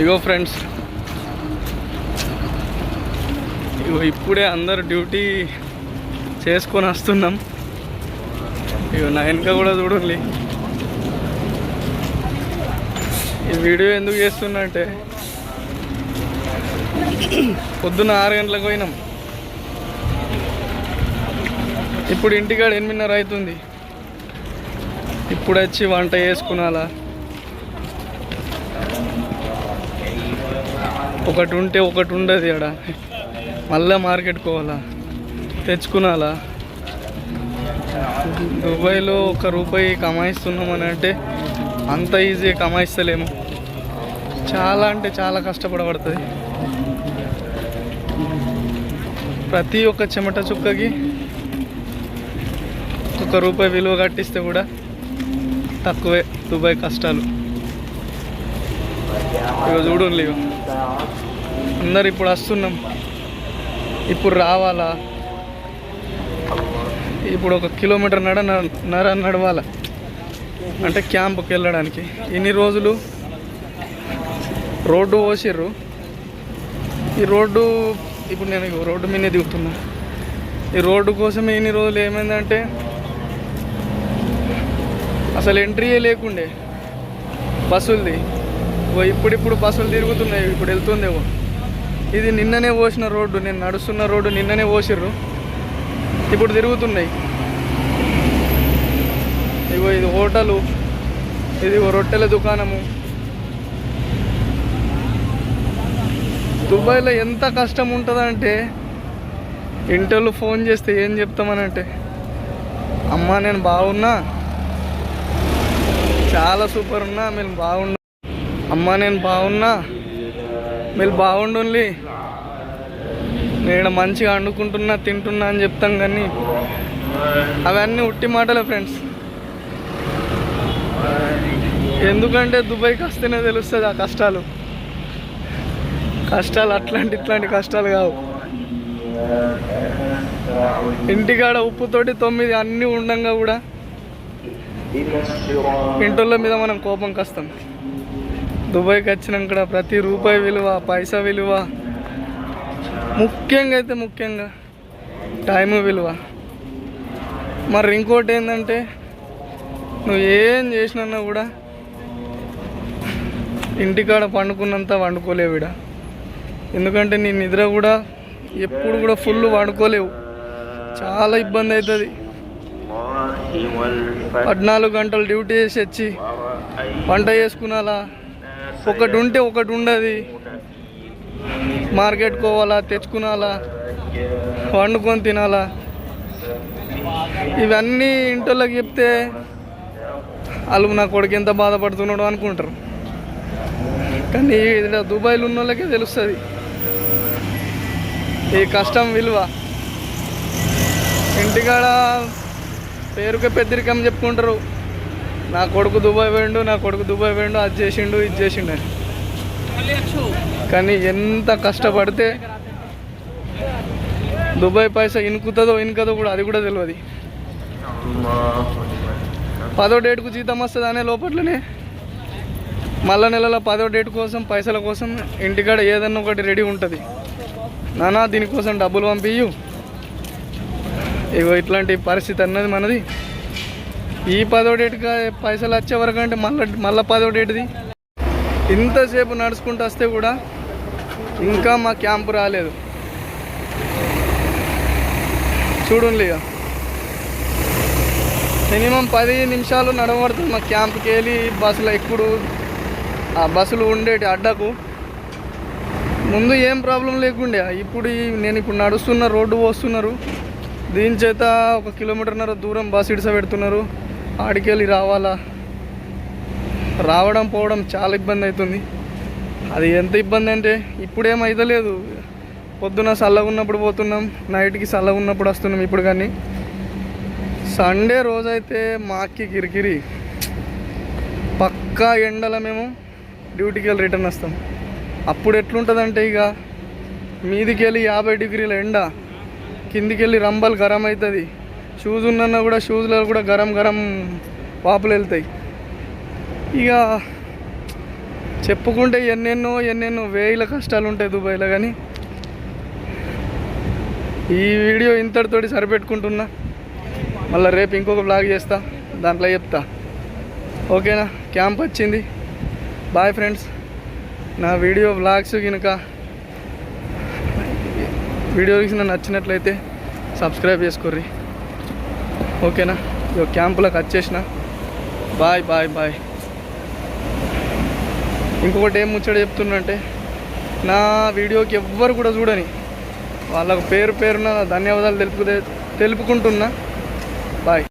ఇగో friends. ఇగో ఇప్పుడే అందరు duty చేసుకొని వస్తున్నాం. ఇగో నా వెనక కూడా చూడండి. ఈ వీడియో ఎందుకు చేస్తున్నా అంటే పొద్దున్న ఆరు గంటలకు పోయినాం. ఇప్పుడు ఇంటికాడ ఎనిమిదిన్నర అవుతుంది. ఇప్పుడు వచ్చి వంట చేసుకునాలా? ఒకటి ఉంటే ఒకటి ఉండదు ఇక్కడ మళ్ళా మార్కెట్ పోవాలా? తెచ్చుకునాలా? దుబాయ్లో ఒక రూపాయి కమాయిస్తున్నామని అంటే అంత ఈజీ కమాయిస్తలేము. చాలా అంటే చాలా కష్టపడబడుతుంది. ప్రతి ఒక్క చెమట చుక్కకి ఒక రూపాయి విలువ కట్టిస్తే కూడా తక్కువే దుబాయ్ కష్టాలు. ఇక చూడండి ఇగో. అందరు ఇప్పుడు వస్తున్నాం. ఇప్పుడు రావాలా? ఇప్పుడు ఒక కిలోమీటర్ నడ నర నడవాలా? అంటే క్యాంప్కి వెళ్ళడానికి. ఇన్ని రోజులు? రోడ్డు పోసిర్రు. ఈ రోడ్డు ఇప్పుడు నేను రోడ్డు మీదే దిగుతున్నా. ఈ రోడ్డు కోసమే ఇన్ని రోజులు ఏమైందంటే అసలు ఎంట్రీయే లేకుండే. బస్సులది. ఇప్పుడిప్పుడు బస్సులు తిరుగుతున్నాయి ఇప్పుడు వెళ్తుందేమో. ఇది నిన్ననే పోసిన రోడ్డు నేను నడుస్తున్న రోడ్డు నిన్ననే పోసిర్రు. ఇప్పుడు తిరుగుతున్నాయి. ఇగో ఇది హోటలు ఇది రొట్టెల దుకాణము. దుబాయ్లో ఎంత కష్టం ఉంటుందంటే ఇంటర్లు ఫోన్ చేస్తే ఏం చెప్తామనంటే అమ్మ నేను బాగున్నా. చాలా సూపర్ ఉన్నా మేము బాగున్నా. అమ్మ నేను బాగున్నా. మీరు బాగుండుండి నేను మంచిగా వండుకుంటున్నా తింటున్నా అని చెప్తాం కానీ అవన్నీ ఉట్టి మాటలే ఫ్రెండ్స్. ఎందుకంటే దుబాయ్కి వస్తేనే తెలుస్తుంది ఆ కష్టాలు. కష్టాలు అట్లాంటి ఇట్లాంటి కష్టాలు కావు. ఇంటికాడ ఉప్పుతోటి తొమ్మిది అన్నీ ఉండంగా కూడా. ఇంటోళ్ళ మీద మనం కోపం కస్తాం. దుబాయ్కి వచ్చినాక ప్రతి రూపాయి విలువ పైసా విలువ. ముఖ్యంగా అయితే ముఖ్యంగా టైం విలువ. మరి ఇంకోటి ఏంటంటే నువ్వు ఏం చేసినా కూడా ఇంటికాడ పండుకున్నంత వండుకోలేవిడ ఎందుకంటే నీ నిద్ర కూడా ఎప్పుడు కూడా ఫుల్ వండుకోలేవు. చాలా ఇబ్బంది అవుతుంది. పద్నాలుగు గంటలు డ్యూటీ చేసి వచ్చి వంట చేసుకున్నాలా? ఒకటి ఉంటే ఒకటి ఉండదు. మార్కెట్ పోవాలా తెచ్చుకునాలా వండుకొని తినాలా? ఇవన్నీ ఇంటోళ్ళకి చెప్తే వాళ్ళు నా కొడుకు ఎంత బాధపడుతున్నాడు అనుకుంటారు. కానీ ఇక్కడ దుబాయ్లో ఉన్న వాళ్ళకే తెలుస్తుంది. ఈ కష్టం విలువ. ఇంటికాడ పేరుకే పెద్దరికం చెప్పుకుంటారు. నా కొడుకు దుబాయ్ పోయిండు నా కొడుకు దుబాయ్ పోయిండు అది చేసిండు ఇది చేసిండు అని. కానీ ఎంత కష్టపడితే దుబాయ్ పైసా ఇనుకుతుందో ఇనుకదో కూడా అది కూడా తెలియదు పదో డేట్కు జీతం వస్తుంది అనే లోపట్లనే? మళ్ళా నెలలో పదో డేట్ కోసం పైసల కోసం ఇంటికాడ ఏదన్నా ఒకటి రెడీ ఉంటుంది. నానా దీనికోసం డబ్బులు పంపించు ఇగో ఇట్లాంటి పరిస్థితి అన్నది మనది. ఈ పదో డేట్గా పైసలు వచ్చే వరకు అంటే మళ్ళీ మళ్ళీ పదో డేట్ది ఇంతసేపు నడుచుకుంటూ వస్తే కూడా ఇంకా మా క్యాంపు రాలేదు. చూడండి ఇక మినిమం పది నిమిషాలు నడవడుతుంది మా క్యాంప్కి వెళ్ళి బస్సులో ఎక్కుడు ఆ బస్సులు ఉండేటి అడ్డకు. ముందు ఏం ప్రాబ్లం లేకుండే ఇప్పుడు ఈ- నేను ఇప్పుడు నడుస్తున్న రోడ్డు పోస్తున్నారు. దీని చేత ఒక కిలోమీటర్న్నర దూరం బస్సు ఇడిస పెడుతున్నారు ఆడికెళ్ళి రావాలా? రావడం పోవడం చాలా ఇబ్బంది అవుతుంది అది ఎంత ఇబ్బంది అంటే ఇప్పుడేం పొద్దున చల్లగా ఉన్నప్పుడు పోతున్నాం నైట్కి చల్లగా ఉన్నప్పుడు వస్తున్నాం ఇప్పుడు కానీ. సండే రోజైతే మాకి కిరికిరి. పక్కా ఎండల మేము డ్యూటీకి వెళ్ళి రిటర్న్ వస్తాం. అప్పుడు ఎట్లుంటుందంటే ఇక మీదికి వెళ్ళి యాభై డిగ్రీల ఎండ కిందికి వెళ్ళి రంబల్ గరం అవుతుంది షూస్ ఉన్నా కూడా షూస్లో కూడా గరం గరం వాపులు వెళ్తాయి. ఇక చెప్పుకుంటే ఎన్నెన్నో ఎన్నెన్నో వేల కష్టాలు ఉంటాయి దుబాయ్లో కానీ ఈ వీడియో ఇంతటితోటి సరిపెట్టుకుంటున్నా. మళ్ళీ రేపు ఇంకొక బ్లాగ్ చేస్తా దాంట్లో చెప్తా. ఓకేనా? క్యాంప్ వచ్చింది. బాయ్ ఫ్రెండ్స్ నా వీడియో బ్లాగ్స్ కనుక వీడియో కనుక నచ్చినట్లయితే సబ్స్క్రైబ్ చేసుకోర్రి. ఓకేనా? ఇక క్యాంపులకు వచ్చేసిన బాయ్ బాయ్ బాయ్. ఇంకొకటి ఏం ముచ్చట చెప్తున్నంటే నా వీడియోకి ఎవ్వరు కూడా చూడని వాళ్ళకు పేరు పేరున ధన్యవాదాలు తెలుపు తెలుపుకుంటున్నా. బాయ్.